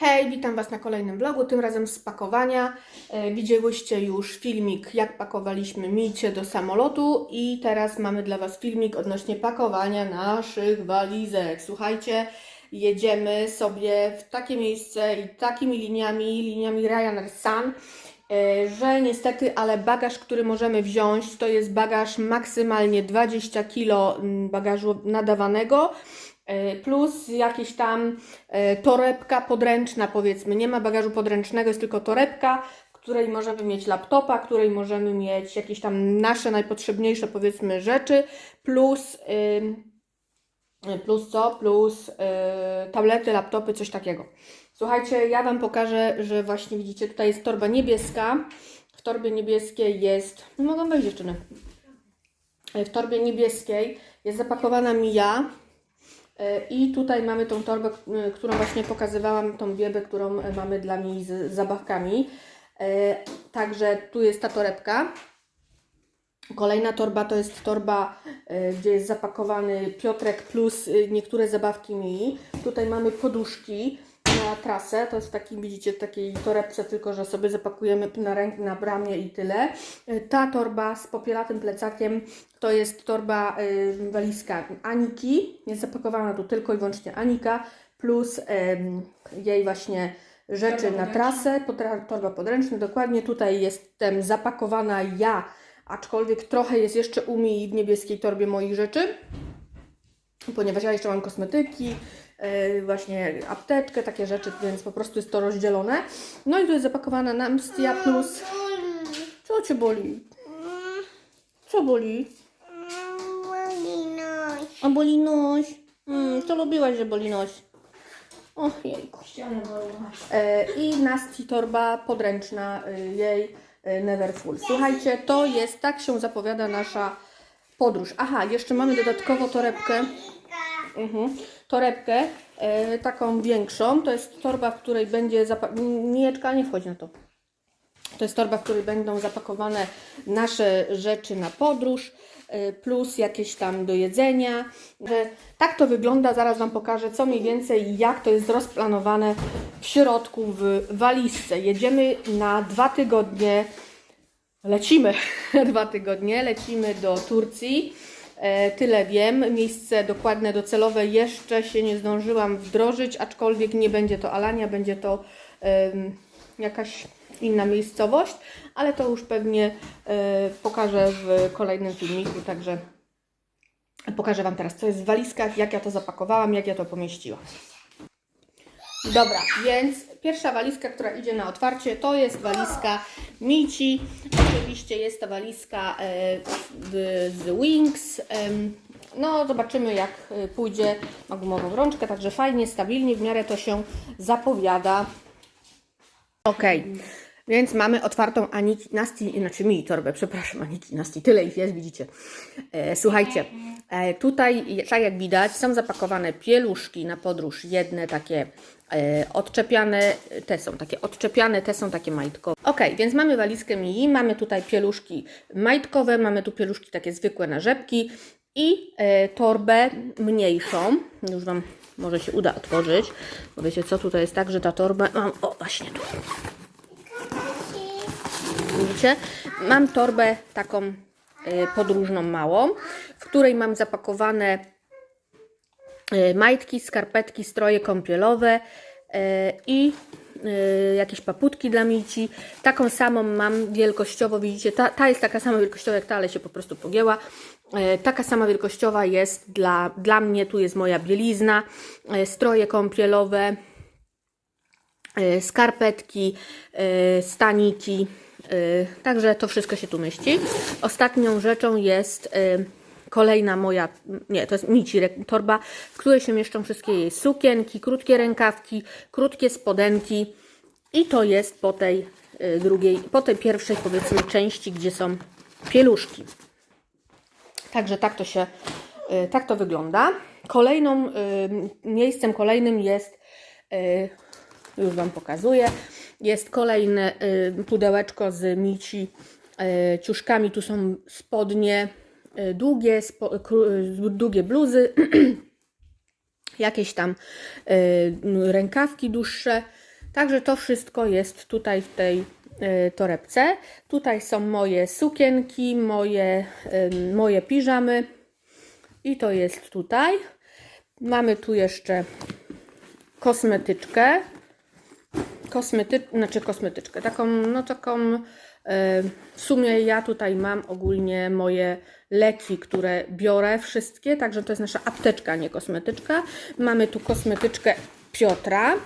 Hej, witam Was na kolejnym vlogu, tym razem z pakowania. E, Widziałyście już filmik, jak pakowaliśmy micie do samolotu i teraz mamy dla Was filmik odnośnie pakowania naszych walizek. Słuchajcie, jedziemy sobie w takie miejsce i takimi liniami, liniami Ryanair Sun, e, że niestety, ale bagaż, który możemy wziąć, to jest bagaż maksymalnie 20 kg bagażu nadawanego plus jakieś tam e, torebka podręczna, powiedzmy. Nie ma bagażu podręcznego, jest tylko torebka, w której możemy mieć laptopa, w której możemy mieć jakieś tam nasze najpotrzebniejsze, powiedzmy, rzeczy, plus. ym, Plus co? Plus yy, tablety, laptopy, coś takiego. Słuchajcie, ja Wam pokażę, że właśnie widzicie, tutaj jest torba niebieska. W torbie niebieskiej jest. No Mogą wejść dziewczyny. W torbie niebieskiej jest zapakowana mija. Yy, I tutaj mamy tą torbę, yy, którą właśnie pokazywałam, tą biebę, którą yy, mamy dla mi z zabawkami. Także tu jest ta torebka. Kolejna torba to jest torba, gdzie jest zapakowany Piotrek plus niektóre zabawki mi. Tutaj mamy poduszki na trasę. To jest w takim, widzicie, takiej torebce, tylko że sobie zapakujemy na rękę, na bramie i tyle. Y, Ta torba z popielatym plecakiem to jest torba y, walizka Aniki. Jest zapakowana tu tylko i wyłącznie Anika plus em, jej właśnie rzeczy na trasę, torba podręczna, dokładnie tutaj jestem zapakowana ja, aczkolwiek trochę jest jeszcze u mnie w niebieskiej torbie moich rzeczy, ponieważ ja jeszcze mam kosmetyki, właśnie apteczkę, takie rzeczy, więc po prostu jest to rozdzielone. No i tu jest zapakowana Namstia plus... Co Cię boli? Co boli? A boli noś. Mm, to lubiłaś, że boli noś. O, jejku. E, I Nasti torba podręczna e, jej e, Neverfull. Słuchajcie, to jest, tak się zapowiada nasza podróż. Aha, jeszcze mamy dodatkowo torebkę. Mhm. Torebkę, e, taką większą. To jest torba, w której będzie. Mijeczka, nie wchodzi na to. To jest torba, w której będą zapakowane nasze rzeczy na podróż, y, plus jakieś tam do jedzenia. Że Tak to wygląda, zaraz Wam pokażę co mniej więcej, jak to jest rozplanowane w środku w walizce. Jedziemy na dwa tygodnie, lecimy dwa tygodnie, lecimy do Turcji. E, Tyle wiem. Miejsce dokładne, docelowe jeszcze się nie zdążyłam wdrożyć, aczkolwiek nie będzie to Alania, będzie to jakaś inna miejscowość, ale to już pewnie e, pokażę w kolejnym filmiku, także pokażę Wam teraz, co jest w walizkach, jak ja to zapakowałam, jak ja to pomieściłam. Dobra, więc pierwsza walizka, która idzie na otwarcie, to jest walizka Mici. Oczywiście jest to walizka e, z, Wings. No, zobaczymy jak e, pójdzie. Ma gumową rączkę, także fajnie, stabilnie, w miarę to się zapowiada. Ok, więc mamy otwartą Aniki Nasti, znaczy mi torbę, przepraszam, Aniki Nasti, tyle ich jest, widzicie. E, słuchajcie, e, tutaj, tak jak widać, są zapakowane pieluszki na podróż, jedne takie e, odczepiane, te są takie odczepiane, te są takie majtkowe. Ok, więc mamy walizkę mi, mamy tutaj pieluszki majtkowe, mamy tu pieluszki takie zwykłe na rzepki i e, torbę mniejszą, już Wam może się uda otworzyć, bo wiecie co, tutaj jest tak, że ta torba, mam, o właśnie tu, Widzicie? Mam torbę taką e, podróżną małą, w której mam zapakowane e, majtki, skarpetki, stroje kąpielowe e, i jakieś paputki dla mici. Taką samą mam wielkościowo, widzicie, ta, ta jest taka sama wielkościowa jak ta, ale się po prostu pogięła. Taka sama wielkościowa jest dla, dla mnie, tu jest moja bielizna, stroje kąpielowe, skarpetki, staniki. E, Także to wszystko się tu mieści. Ostatnią rzeczą jest e, kolejna moja, nie, to jest Mici torba, w której się mieszczą wszystkie jej sukienki, krótkie rękawki, krótkie spodenki i to jest po tej e, drugiej, po tej pierwszej powiedzmy części, gdzie są pieluszki. Także tak to się, y, tak to wygląda. Kolejną, y, miejscem kolejnym jest, y, już Wam pokazuję, jest kolejne y, pudełeczko z mici y, ciuszkami. Tu są spodnie y, długie, spo, długie bluzy, jakieś tam rękawki dłuższe. Także to wszystko jest tutaj w tej torebce. Tutaj są moje sukienki, moje, moje piżamy i to jest tutaj. Mamy tu jeszcze kosmetyczkę. Kosmety, znaczy kosmetyczkę, taką, no taką, y, w sumie ja tutaj mam ogólnie moje leki, które biorę wszystkie, także to jest nasza apteczka, nie kosmetyczka. Mamy tu kosmetyczkę Piotra, y,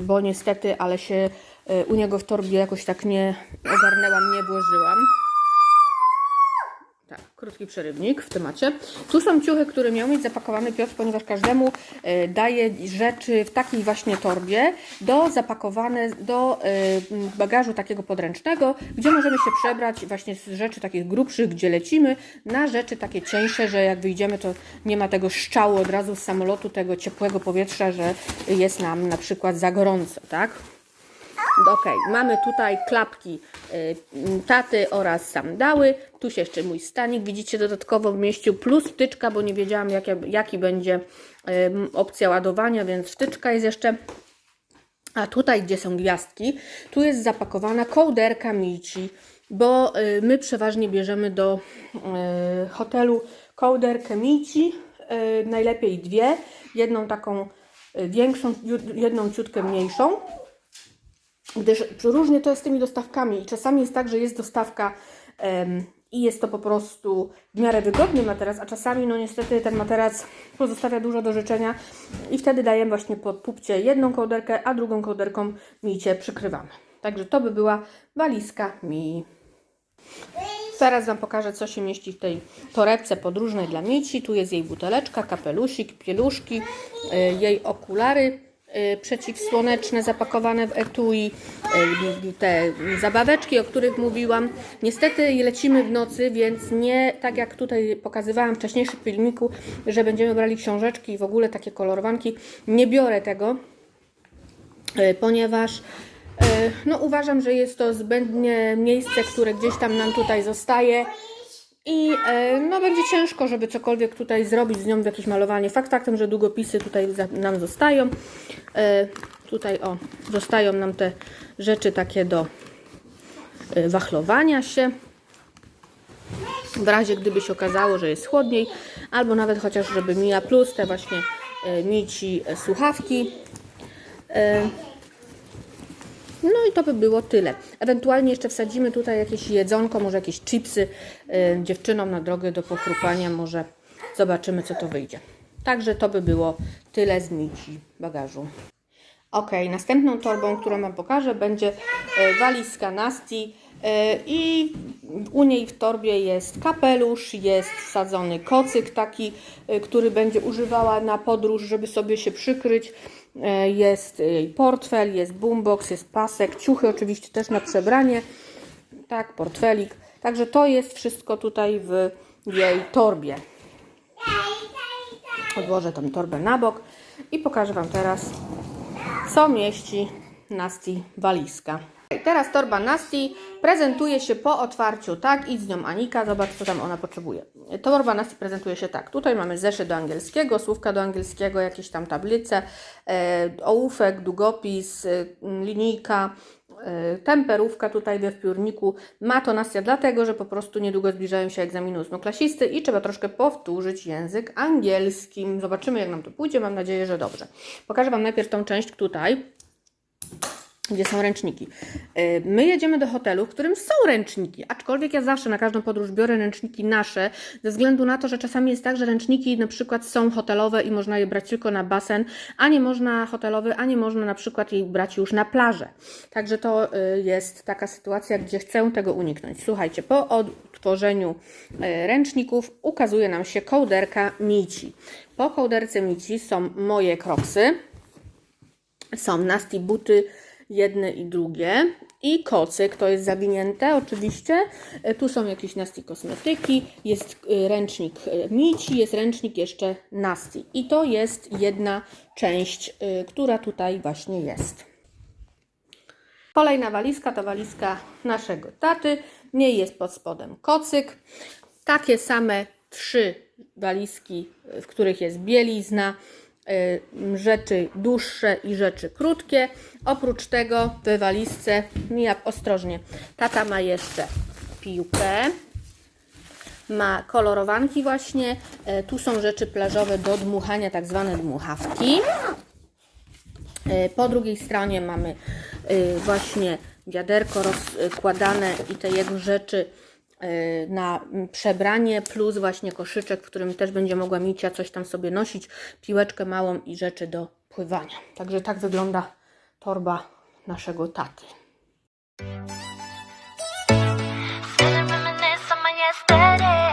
bo niestety, ale się y, u niego w torbie jakoś tak nie ogarnęłam, nie włożyłam. Tak, krótki przerywnik w temacie. Tu są ciuchy, które miał mieć zapakowany Piotr, ponieważ każdemu e, daje rzeczy w takiej właśnie torbie do zapakowane do e, bagażu takiego podręcznego, gdzie możemy się przebrać właśnie z rzeczy takich grubszych, gdzie lecimy, na rzeczy takie cieńsze, że jak wyjdziemy, to nie ma tego szczału od razu z samolotu, tego ciepłego powietrza, że jest nam na przykład za gorąco, tak? Ok, mamy tutaj klapki y, taty oraz sandały. Tu się jeszcze mój stanik, widzicie, dodatkowo wmieścił, plus wtyczka, bo nie wiedziałam jaki, jaki będzie opcja ładowania, więc wtyczka jest jeszcze. A tutaj, gdzie są gwiazdki, tu jest zapakowana kołderka Mici, bo y, my przeważnie bierzemy do y, hotelu kołderkę Mici, najlepiej dwie, jedną taką większą, jedną ciutkę mniejszą gdyż różnie to jest z tymi dostawkami. I czasami jest tak, że jest dostawka i jest to po prostu w miarę wygodny materac, a czasami no niestety ten materac pozostawia dużo do życzenia i wtedy dajemy właśnie pod pupcie jedną kołderkę, a drugą kołderką micie przykrywamy. Także to by była walizka mi. Teraz Wam pokażę, co się mieści w tej torebce podróżnej dla Mici. Tu jest jej buteleczka, kapelusik, pieluszki, y, jej okulary przeciwsłoneczne zapakowane w etui, y, te zabaweczki, o których mówiłam. Niestety lecimy w nocy, więc nie tak jak tutaj pokazywałam w wcześniejszym filmiku, że będziemy brali książeczki i w ogóle takie kolorowanki. Nie biorę tego, E, ponieważ no, uważam, że jest to zbędnie miejsce, które gdzieś tam nam tutaj zostaje i e, no, będzie ciężko, żeby cokolwiek tutaj zrobić z nią w jakieś malowanie. Fakt faktem, że długopisy tutaj nam zostają. E, Tutaj o, zostają nam te rzeczy takie do e, wachlowania się. W razie gdyby się okazało, że jest chłodniej, albo nawet chociaż żeby Mia plus te właśnie mici słuchawki. No i to by było tyle. Ewentualnie jeszcze wsadzimy tutaj jakieś jedzonko, może jakieś chipsy e, dziewczynom na drogę do pochrupania. Może zobaczymy, co to wyjdzie. Także to by było tyle z mici bagażu. Ok, następną torbą, którą Wam pokażę, będzie e, walizka Nasti i u niej w torbie jest kapelusz, jest wsadzony kocyk taki, e, który będzie używała na podróż, żeby sobie się przykryć. E, Jest jej portfel, jest boombox, jest pasek, ciuchy oczywiście też na przebranie, tak, portfelik. Także to jest wszystko tutaj w jej torbie. Odłożę tą torbę na bok i pokażę Wam teraz, co mieści Nasti walizka. Teraz torba Nasti prezentuje się po otwarciu tak i z nią Anika, zobacz co tam ona potrzebuje. Torba Nasti prezentuje się tak. Tutaj mamy zeszyt do angielskiego, słówka do angielskiego, jakieś tam tablice, e, ołówek, długopis, e, linijka, e, temperówka tutaj we wpiórniku. Ma to Nastia dlatego, że po prostu niedługo zbliżają się egzaminy ósmoklasisty i trzeba troszkę powtórzyć język angielski. Zobaczymy jak nam to pójdzie, mam nadzieję, że dobrze. Pokażę Wam najpierw tą część tutaj gdzie są ręczniki. Yy, My jedziemy do hotelu, w którym są ręczniki, aczkolwiek ja zawsze na każdą podróż biorę ręczniki nasze, ze względu na to, że czasami jest tak, że ręczniki na przykład są hotelowe i można je brać tylko na basen, a nie można hotelowy, a nie można na przykład je brać już na plażę. Także to yy, jest taka sytuacja, gdzie chcę tego uniknąć. Słuchajcie, po odtworzeniu yy, ręczników ukazuje nam się kołderka Mici. Po kołderce Mici są moje kroksy, są nasty buty, jedne i drugie. I kocyk, to jest zawinięte oczywiście. E, Tu są jakieś nasty kosmetyki, jest e, ręcznik e, Mici, jest ręcznik jeszcze nasty. I to jest jedna część, która tutaj właśnie jest. Kolejna walizka to walizka naszego taty. W niej jest pod spodem kocyk. Takie same trzy walizki, w których jest bielizna. Y, rzeczy dłuższe i rzeczy krótkie. Oprócz tego w walizce, Mija ostrożnie, tata ma jeszcze piłkę, ma kolorowanki właśnie, e, tu są rzeczy plażowe do dmuchania, tak zwane dmuchawki. E, Po drugiej stronie mamy właśnie wiaderko rozkładane i te jego rzeczy na mm, przebranie, plus właśnie koszyczek, w którym też będzie mogła Micia coś tam sobie nosić, piłeczkę małą i rzeczy do pływania. Także tak wygląda torba naszego taty. Sit and reminisce on yesterday.